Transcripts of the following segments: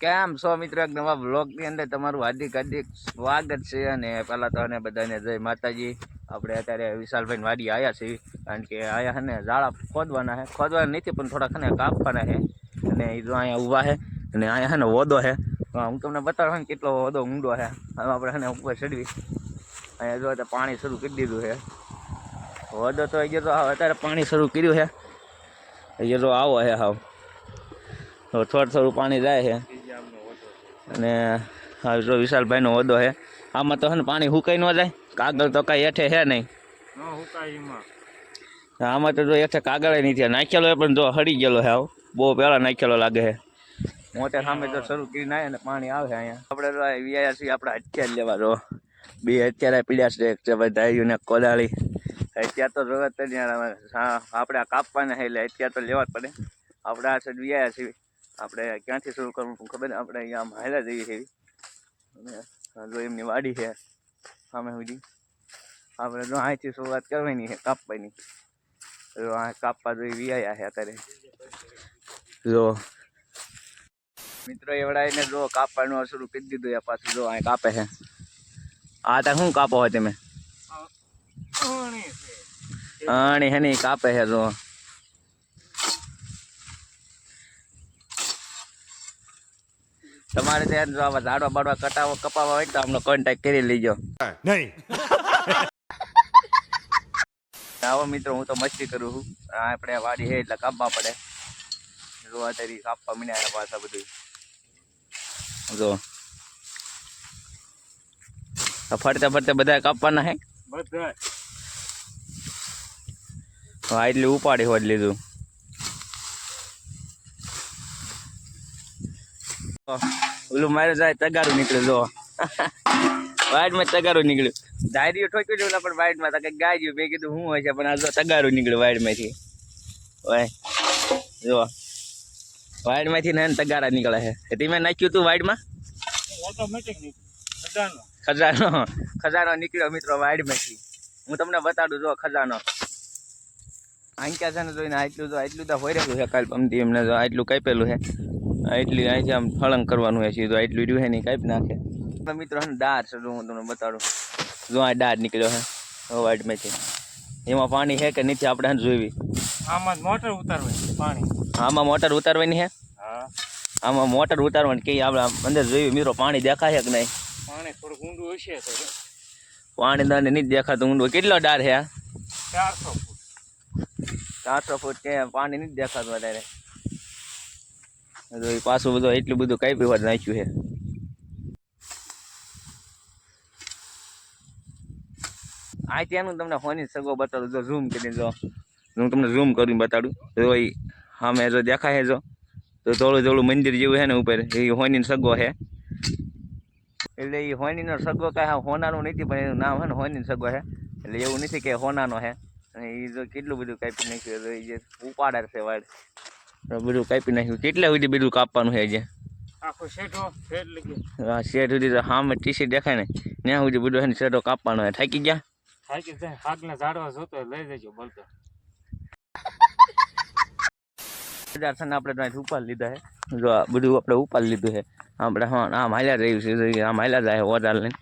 કેમ છો મિત્રો? એક નવા બ્લોગની અંદર તમારું હાર્દિક હાર્દિક સ્વાગત છે અને પહેલાં તો અને બધાને જય માતાજી. આપણે અત્યારે વિશાલભાઈ વાડી આવ્યા છીએ, કારણ કે આયા છે ને ઝાડા ખોદવાના છે ખોદવાના નથી, પણ થોડા ખને કાપવાના છે અને એ જો અહીંયા ઊભા છે અને અહીંયા છે ને વોદો છે હું તમને બતાડું ને કેટલો વોદો ઊંડો છે હવે આપણે એને ઉપર ચડવી. અહીંયા જો તો પાણી શરૂ કરી દીધું છે વોદો તો અહીંયા તો અત્યારે પાણી શરૂ કર્યું છે અહીંયા તો આવો છે હાવ થોડું થોડું પાણી જાય છે અને હા જો વિશાલભાઈનો ઓદો છે. આમાં તો છે ને પાણી હુકાઈ ન જાય. કાગળ તો કાંઈ હેઠે છે નહીં. આમાં તો જો હેઠે કાગળ નહીં થયા નાખેલો હોય પણ જો હળી ગયેલો છે આવો. બહુ પહેલાં નાખેલો લાગે છે. મોટે સામે તો શરૂ કરી નાખે અને પાણી આવે અહીંયા. આપણે તો વ્યાયા છીએ આપણે અત્યારે લેવા જો. બે અત્યારે પીડ્યા છે એક છે ભાઈ ને કોદાળી. અત્યારે તો જોવે જ હા આપણે આ કાપવાના એટલે અત્યારે તો લેવા જ પડે. આપણે આ સાઈડ વ્યાયા છીએ આપણે ક્યાંથી શરૂ કરવું ખબર ને આપણે અહીંયા આમ હાલ્યા જઈએ છીએ. અને જો એમની વાડી છે સામે સુધી. આપણે જો અહીંથી શરૂઆત કરવાની છે કાપવાની. જો આ કાપવા જોઈએ વિયા છે અત્યારે. જો મિત્રો એવડાવીને જો કાપવાનું શરૂ કરી દીધું એ પાછું જો અહીં કાપે છે. આ તો શું કાપો હોય તમે? અણી હે નહીં કાપે છે જો. તમારે ત્યાં જો આવા ઝાડવા બાડવા કટાવો કપાવા હોય તો અમને કોન્ટેક્ટ કરી લેજો. નહીં. આવો મિત્રો હું તો મસ્તી કરું છું. આપણે વાડી હે એટલે કાપવા પડે. જો અત્યારે કાપવા મીના પાછા બધું. જો. ફરતે ફરતે બધા કાપવાના હે? હા એટલે ઉપાડી હોત લીધું. ઓલું મારે જાય તગારું નીકળ્યું જો. વાઈડમાં તગારું નીકળ્યું. ધાર્યું ઠોક્યું છે ઓલા પણ વાઈડમાં તકે ગાયું મેં કીધું શું હોય છે પણ આ જો તગારું નીકળ્યું વાઇડમાંથી ઓય જો. વાઈડમાંથી ને તગારા નીકળે છે. એ મેં નાખ્યું તું વાઈડમાં ખજાનો. ખજાનો. નીકળ્યો મિત્રો વાઈડમાંથી હું તમને બતાડું જો ખજાનો. આંક્યા છે ને જોઈને આટલું જો આટલું તો હોય રહ્યું છે કાલ પમતી એમને જો આટલું કાપેલું છે. આટલી અહીંથી આમ ફળંગ કરવાનું છે સીધું આટલું રહ્યું છે નહીં કાપી નાખે. તો મિત્રો ને છે હું તમને બતાડું. જો આ દાળ નીકળ્યો છે વાઈટમાંથી એમાં પાણી છે કે નથી આપણે હે જોઈવી. આમાં મોટર ઉતારવાની પાણી. આમાં મોટર ઉતારવાની છે હા. આમાં મોટર ઉતારવાની કે આપણે અંદર જોયું મિત્રો પાણી દેખાય છે કે નહીં? પાણી થોડુંક ઊંડું હશે તો. પાણી તને નથી દેખાતું ઊંડું. કેટલો ડાર છે ચારસો ફૂટ. ચારસો ફૂટ કે પાણી નથી દેખાતું વધારે. તો એ પાછું બધું એટલું બધું કાપી વાર નાખ્યું છે. આ ત્યાંનું તમને ફોની સગો બતાડું, જો ઝૂમ કરીને જો હું તમને ઝૂમ કરીને બતાડું. જો એ સામે જો દેખાય જો. તો થોડું થોડું મંદિર જેવું છે ને ઉપર. એ હોની સગો છે. એટલે એ હોનીનો સગો કાંઈ હોનાનો નથી, પણ એનું નામ છે ને હોની સગો છે. એટલે એવું નથી કે હોનાનો છે. અને એ જો કેટલું બધું કાપી નાખ્યું તો એ જે ઉપાડાર છે વાળ. તો બધું કાપી નાખ્યું. કેટલા સુધી બધું કાપવાનું છે જે આખો શેઠો લગી આ શેઠ સુધી તો હામે ટી શર્ટ દેખાય ને. ત્યાં સુધી બધું શેઠો કાપવાનો છે. થાકી ગયા? થાકી જાય. હાથના ઝાડવા જોતો લઈ જજો બોલતો હજાર છે આપણે તો ઉપાડ લીધા છે. જો બધું આપણે ઉપાડ લીધું છે. આપણે હા આમ હાલ્યા રહ્યું છે. આમ હાલ્યા જાય વધારે લઈને.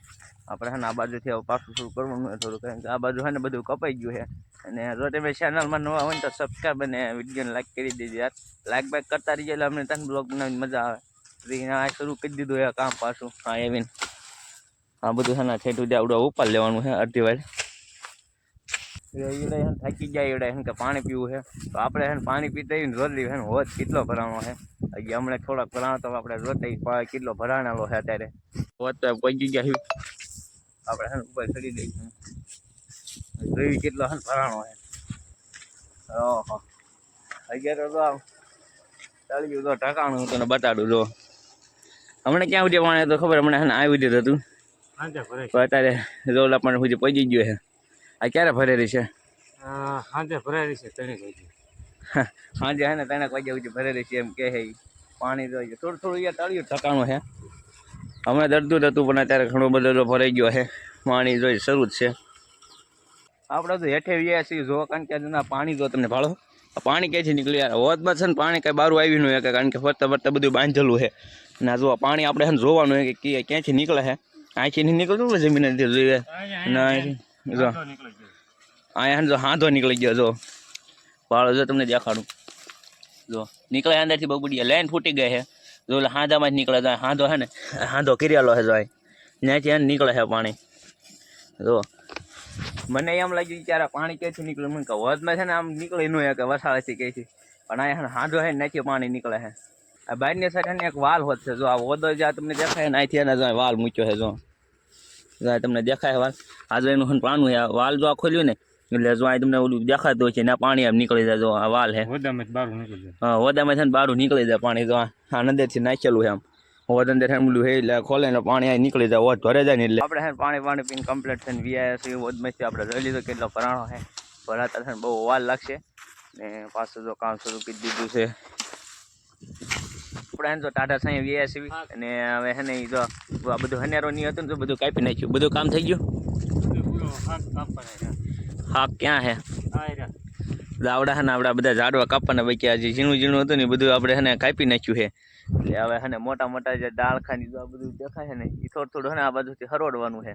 આપણે ને આ બાજુથી હવે પાછું શરૂ કરવાનું હોય થોડું, કારણ કે આ બાજુ છે ને બધું કપાઈ ગયું છે. અને જો તમે ચેનલમાં નવા હોય ને તો સબસ્ક્રાઈબ અને વિડીયોને લાઈક કરી દેજો યાર. લાઈક બાઈક કરતા રહીએ એટલે અમને તને બ્લોગ બનાવીને મજા આવે. આ શરૂ કરી દીધું છે કામ પાછું. હા, એવીને. આ બધું છે ને છેટું જે આવડું ઉપાડ લેવાનું છે અડધી વાર. એવડે હે થાકી જાય એવડે હે કે પાણી પીવું છે. તો આપણે હે ને પાણી પીતા રોજ હે ને હોજ કેટલો ભરાણો છે. હજી હમણાં થોડાક ભરાણો તો આપણે રોજ કેટલો ભરાણેલો છે અત્યારે. હોજ તો પહોંચી ગયા છીએ આપણે હે ઉપર ચડી દઈશું જોઈ કેટલો હે ભરાણો હે. ઓહો. અત્યારે તો આમ ચાલી ગયું તો ટકાણું હું તને બતાડું જો. હમણાં ક્યાં સુધી પાણી તો ખબર હમણાં હે આવી દીધું હતું. અત્યારે રોલા પણ સુધી પહોંચી ગયો છે આ ક્યારે ભરેલી છે? સાંજે ભરાયેલી છે ત્રણેક વાગે સાંજે હે ને ત્રણેક વાગ્યા સુધી ભરેલી છે એમ કે છે પાણી તો થોડું થોડું અહીંયા તળિયું ઠકાણું છે હમણાં દર્દું હતું, પણ અત્યારે ઘણો બધો ભરાઈ ગયો છે. પાણી જોઈ શરૂ જ છે. આપણે તો હેઠે વ્યા છીએ, જો, કારણ કે આજના પાણી જો તમને ભાળો. પાણી ક્યાંથી નીકળી યાર હોદમાં છે ને પાણી કાંઈ બારું આવી નહીં કે, કારણ કે ફરતા ફરતા બધું બાંધેલું છે. અને જોવા પાણી આપણે છે ને જોવાનું હોય કે ક્યાંથી નીકળે છે? અહીંથી નહીં નીકળતું ને જમીન જોઈએ? ના જો. અહીંયા જો હાંધો નીકળી ગયો, જો. ભાડો જો તમને દેખાડું. જો, નીકળે અંદરથી બધી લાઈન ફૂટી ગઈ છે. જો હાંધામાં જ નીકળે તો હાંધો છે ને, હાંધો કિરેલો છે જાય. ત્યાંથી એને નીકળે છે પાણી. જો. મને એમ લાગ્યું ત્યારે પાણી ક્યાંથી નીકળે? મને કહું વધમાં છે ને આમ નીકળી નું કે વસાળેથી ક્યાંથી? પણ અહીંયા હાંધો છે ને પાણી નીકળે છે આ બહારની સાઈડ એક વાલ હોત છે. જો આ ઓદો જ્યાં તમને દેખાય ને, અહીંથી એને જો વાલ મૂક્યો છે જો. તમને દેખાય વાલ. આ જો એનું પાનું છે વાલ જો આ ખોલ્યું ને એટલે જો અહીં તમને ઓલું દેખાતું હોય છે ને પાણી આમ નીકળી જાય જો આ વાલ હે. હોદામાં હા ઓદામાં છે ને બારું નીકળી જાય પાણી જો આ આ નાખેલું છે આમ. ઓદ અંદર હેમલું હે એટલે ખોલે ને પાણી અહીં નીકળી જાય ઓદ ભરે જાય ને એટલે. આપણે પાણી પાણી પીને કમ્પ્લીટ થઈને વીઆઈએસ એ આપણે જોઈ લીધો કેટલો પરાણો છે. ભરાતા છે બહુ વાર લાગશે. ને પાછું જો કામ શરૂ કરી દીધું છે. આપણે જો ટાટા સાંઈ વીઆઈએસ અને હવે છે ને ઈ જો આ બધું હનેરો નહીં હતું ને તો બધું કાપી નાખ્યું. બધું કામ થઈ ગયું? હા ક્યાં હે? દાવડા આવડા હે આપણા બધા ઝાડવા કાપવાના બાકી આજે ઝીણું ઝીણું હતું ને બધું આપણે હે કાપી નાખ્યું છે એટલે હવે હે મોટા મોટા જે ડાળખાની આ બધું દેખાય છે ને એ થોડું થોડું હે આ બાજુથી હરોડવાનું છે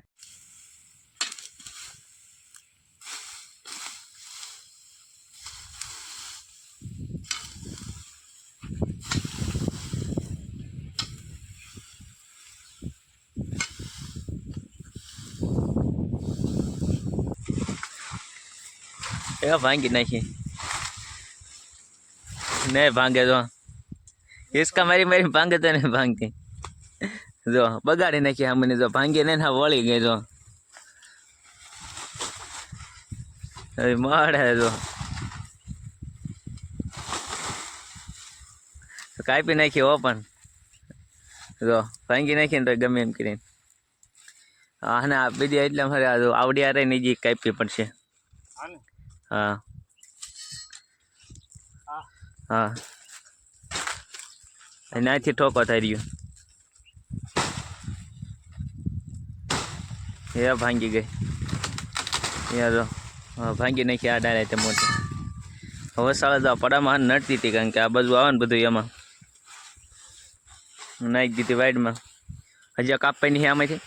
એ ભાંગી નાખી. નહીં ભાંગે તો. હિસકા મારી મારી ભાંગે તો નહીં ભાંગતી. જો, બગાડી નાખી અમને જો, ભાંગી ને હા વળી ગઈ, જો. મળે જો. કાપી નાખી હો પણ. જો, ભાંગી નાખી ને તો ગમે એમ કરીને. હા, ને બીજી એટલે મારે આવડી આ રહી ને જી કાપી પડશે. હા હા. હા. એનાથી ઠોકો થઈ રહ્યો. એ ભાંગી ગઈ. યાર ભાંગી નાખી આ ડાળે તે મોટી. હવે સાળા તો પડામાં નડતી હતી કારણ કે આ બાજુ આવે ને બધું એમાં. નાખી દીધી વાઈડમાં. હજી કાપવાની છે આમાંથી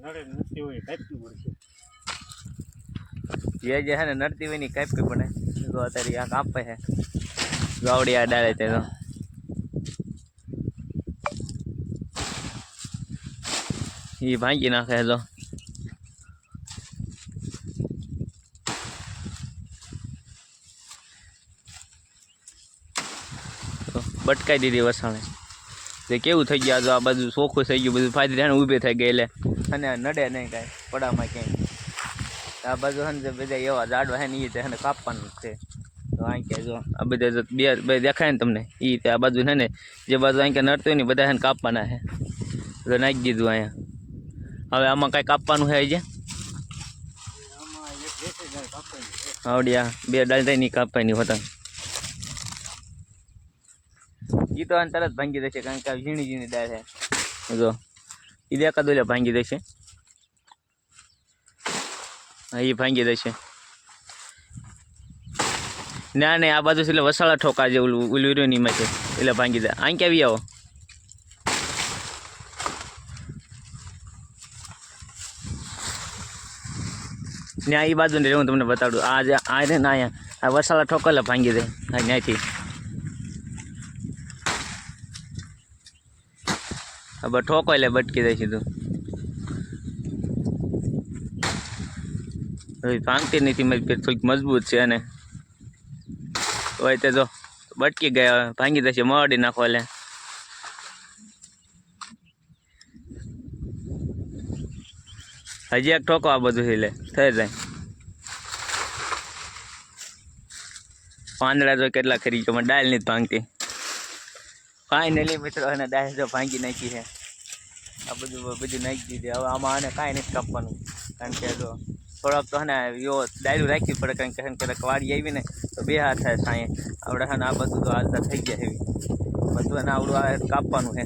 નડે નથી હોય કાપી પડશે જે જે છે ને નડતી હોય ને કાપવી પડે. જો અત્યારે આ કાપે છે. ગાવડી આ ડાળે તે તો. એ ભાંગી નાખે તો. બટકાઈ દીધી વસાણે. તે કેવું થઈ ગયા? તો આ બધું ચોખ્ખું થઈ ગયું, બધું ફાયદે ઊભી થઈ ગઈ એટલે. અને નડે નહીં કાંઈ, પડામાં ક્યાંય. આ બાજુ હે ને જે બધા એવા ઝાડવા હે ને એ રીતે હે ને કાપવાનું જ છે. તો અહીં કે જો, આ બધા જો બે બે દેખાય ને તમને? એ રીતે આ બાજુ છે ને, જે બાજુ અહીં કે નડતું હોય ને બધા હે ને કાપવાના છે તો નાખી દીધું અહીંયા. હવે આમાં કાંઈ કાપવાનું છે જે આમાં એક દેશે જાય કાપવાની છે આવડી આ બે ડાળ નહીં કાપવાની હોતા. એ તો આને તરત ભાંગી દેશે કારણ કે આ ઝીણી ઝીણી ડાળ છે જો એ દેખાતું એટલે ભાંગી દેશે. હા એ ભાંગી દેશે ના નહીં આ બાજુ એટલે વસાળા ઠોકા જે ઓલું રહ્યું ને છે. એટલે ભાંગી દે અહીં કેવી આવો ને આ બાજુ ને હું તમને બતાડું. આ જે આ ને અહીંયા, આ વસાળા ઠોકલે ભાંગી દે હા ત્યાંથી હવે ઠોકો એટલે બટકી દે સીધું. ભાંગતી નથી મારી પેટ થોડીક મજબૂત છે અને હોય તે જો બટકી ગયા ભાંગી દેશે મરડી નાખો એટલે હજી એક ઠોકો આ બધું એટલે થઈ જાય. પાંદડા જો કેટલા ખરી ગયો ડાયલ નથી ભાંગતી. ફાઇનલી મિત્રો, અને ડાયલ જો ભાંગી નાખી છે. આ બધું બધું નાખી દીધી. હવે આમાં આને કાંઈ નથી કાપવાનું. કારણ કે જો થોડાક તો હે ને યો ડાયરું રાખવી પડે કારણ કે હે ક્યારેક વાડી આવી ને તો બે હાથ થાય સાંયે. આપણે હે આ બધું તો હાલતા થઈ ગયા એવી બધું એને આવડું આ કાપવાનું છે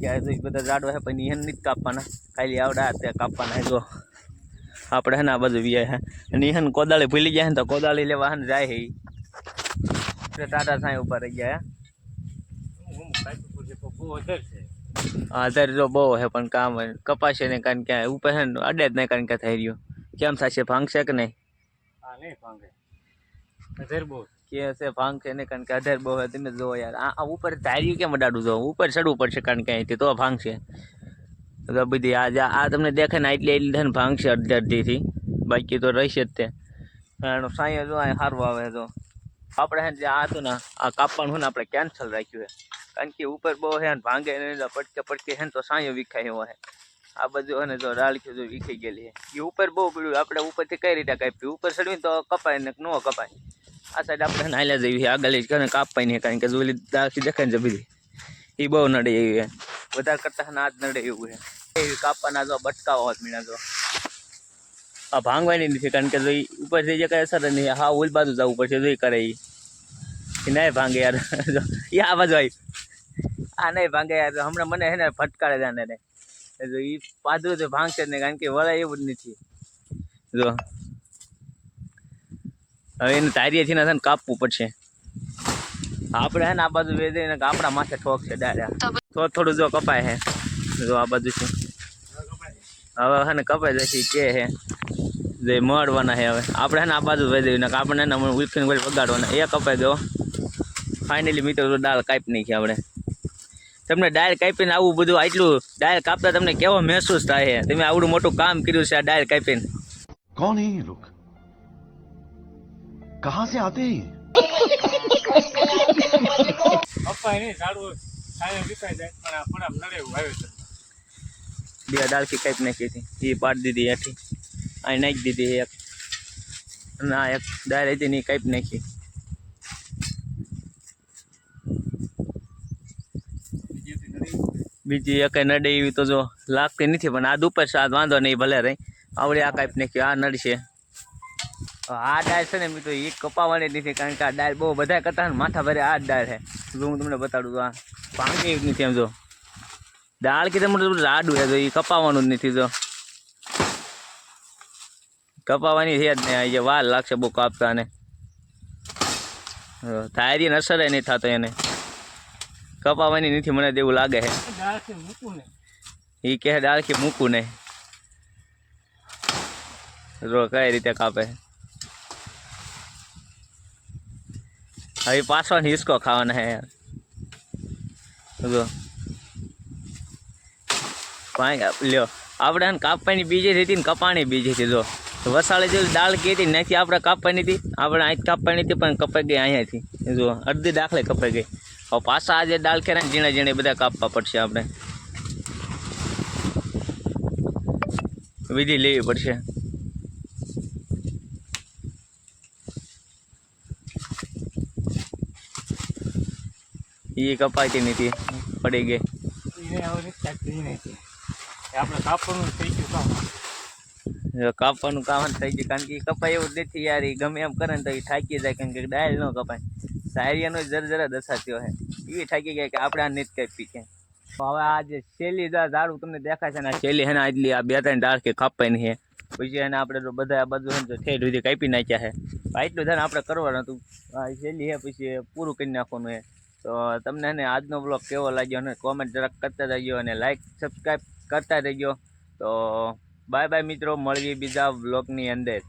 ક્યારે તો એ બધા ઝાડવા છે પણ એને નથી કાપવાના. ખાલી આવડા ત્યાં કાપવાના જો. આપણે હે ને આ બધું વ્યાય હે. અને હે કોદાળી ભૂલી ગયા હે ને તો કોદાળી લેવા હે જાય હે ટાટા સાંઈ ઉપર રહી ગયા હે. હું કાચું તો બહુ છે હે પણ કામ કપાશે ને કારણ કે ઉપર છે ને અડે જ નહીં કારણ કે થઈ રહ્યું. કેમ થશે ભાંગશે કે નહીં? આ નહીં ભાંગે. બહુ કે છે ભાંગશે ને કારણ કે અઢાર બહુ હે તમે જો યાર. આ ઉપર ધાર્યું કેમ અડાડું જો ઉપર ચડવું પડશે કારણ કે અહીંથી તો ભાંગશે. તો બધી આ આ તમને દેખાય ને એટલી એટલી થઈને ભાંગશે અડધી અડધીથી. બાકી તો રહેશે જ તે. સાંયે જો અહીં સારું આવે તો. આપણે હે ને જે આ હતું ને આ કાપવાનું ને આપણે કેન્સલ રાખ્યું છે. કારણ કે ઉપર બહુ હે ને ભાંગે ને એટલે પટકે પટકે હે ને તો સાંયો વિખાય એવો હે. આ બધું હે ને જો ડાળખી જો વિખાઈ ગયેલી છે એ ઉપર બહુ પીડ્યું આપણે ઉપરથી કઈ રીતે કાપ્યું? ઉપર ચડવી તો કપાય ને ન કપાય. આ સાઈડ આપણે હે ને હાલ્યા જઈએ. આગળ જ કરે કાપાય નહીં કારણ કે જો ઓલી ડાળખી દેખાય ને જબરી એ બહુ નડે એવી છે વધારે કરતા હે ને આ જ નડે એવું છે એવી કાપવાના જો બટકાવા હોત મીણા જો. આ ભાંગવાની નથી કારણ કે જો ઈ ઉપરથી જે કઈ અસર જ નહીં. હા ઓલ બાજુ જવું પડશે, જો ઈ કરે ઈ. એ નહીં ભાંગે યાર. જો, ઈ આ બાજુ આવી આ નહીં ભાંગે યાર હમણાં મને હે ને ફટકારે જાને ને. જો એ પાદરું તો ભાંગશે ને કારણ કે વળાય એવું જ નથી. જો. હવે એને તારીએ છીએ ને કાપવું પડશે. આપણે હે ને આ બાજુ વેદે ને આપણા માથે ઠોક છે ડાયરા થોડું થોડું જો કપાય હે. જો આ બાજુ છે. હવે હે ને કપાય જશે કે હે. જે મળવાના છે હવે. આપણે ને આ બાજુ વેદે ને આપણે ને ઉલખીને વળી વગાડવાના. એ કપાઈ ગયો ફાઇનલી મિત્રો દાળ કાપી નાખી આપણે તમને ડાયર કાપીને આવું બધું આટલું ડાયર કાપતા તમને કેવો મહેસૂસ થાય છે તમે આવડું મોટું કામ કર્યું છે આ ડાયર કાપીને कौन है ये लोग कहां से आते हैं ये? કપાય નહીં ઝાડવું સાયે વિકાઈ જાય પણ આ પણ આમ નડે એવું આવ્યું છે બે ડાળખી કાપી નાખી હતી એ પાડી દીધી હેઠી અહીં નાખી દીધી એક અને આ એક ડાયર હતી ને એ કાપી નાખી બીજી એક નડે એવી તો જો લાગતી નથી, પણ આ દુપર સાત વાંધો નહીં ભલે રહી. આવડે આ કાપી નાખી આ નડશે આ ડાળ છે ને મિત્રો એ કપાવાની નથી, કારણ કે આ ડાળ બહુ બધા કરતા માથા ભરે આ ડાળ છે. હું તમને બતાડું, આ ભાંગે જ નથી એમ જો. દાળ કે તમને રાડું છે, જો એ કપાવાનું જ નથી જો. કપાવાની છે જ નહીં, આ જે વાર લાગશે બહુ કાપતા ને થાયરી અસર નહીં થતો એને. કપાવાની નથી મને તો એવું લાગે છે દાળથી મૂકું ને. એ કહે ડાળખી મૂકું નહીં રો કઈ રીતે કાપે. હવે પાછો હિસકો ખાવાના હે યાર. જો. પાંચ લ્યો. આપણે હે ને કાપવાની બીજી હતી ને કપાણી બીજી હતી જો. વસાળે જેવી દાળ કીધી નથી આપણે કાપવાની હતી. આપણે અહીં કાપવાની હતી પણ કપાઈ ગઈ અહીંયાથી. જો અડધી દાખલે કપાઈ ગઈ. હવે પાછા આજે દાળ ખેરા ને ઝીણા ઝીણે બધા કાપવા પડશે આપણે. વિધિ લેવી પડશે. એ કપાતી નથી પડી ગઈ. આપણે કાપવાનું થઈ ગયું કામ. કાપવાનું કામ થઈ ગયું કારણ કે કપાય એવું જ નથી યાર એ ગમે એમ કરે ને તો એ થાકી જાય કારણ કે ડાયલ ન કપાય. સાયરિયાનો જર જરા દશા થયો હે. એ થાકી ગયા કે આપણે આ નીત કઈ પીકે હવે આ જે શેલી ઝાડું તમને દેખાય છે ને, આ શેલી હે ને, આટલી આ બે ત્રણ ડાળ કે કાપાય નહીં પછી એને આપણે તો બધા આ બધું તો ઠેઠ સુધી કાપી નાખ્યા છે આટલું ધ્યાન આપણે કરવાનું હતું. આ શેલી હે, પછી પૂરું કરી નાખવાનું હે. તો તમને ને આજનો બ્લોગ કેવો લાગ્યો અને કોમેન્ટ જરાક કરતા રહ્યો અને લાઈક સબસ્ક્રાઈબ કરતા રહેજો. તો બાય બાય મિત્રો, મળીએ બીજા બ્લોગની અંદર.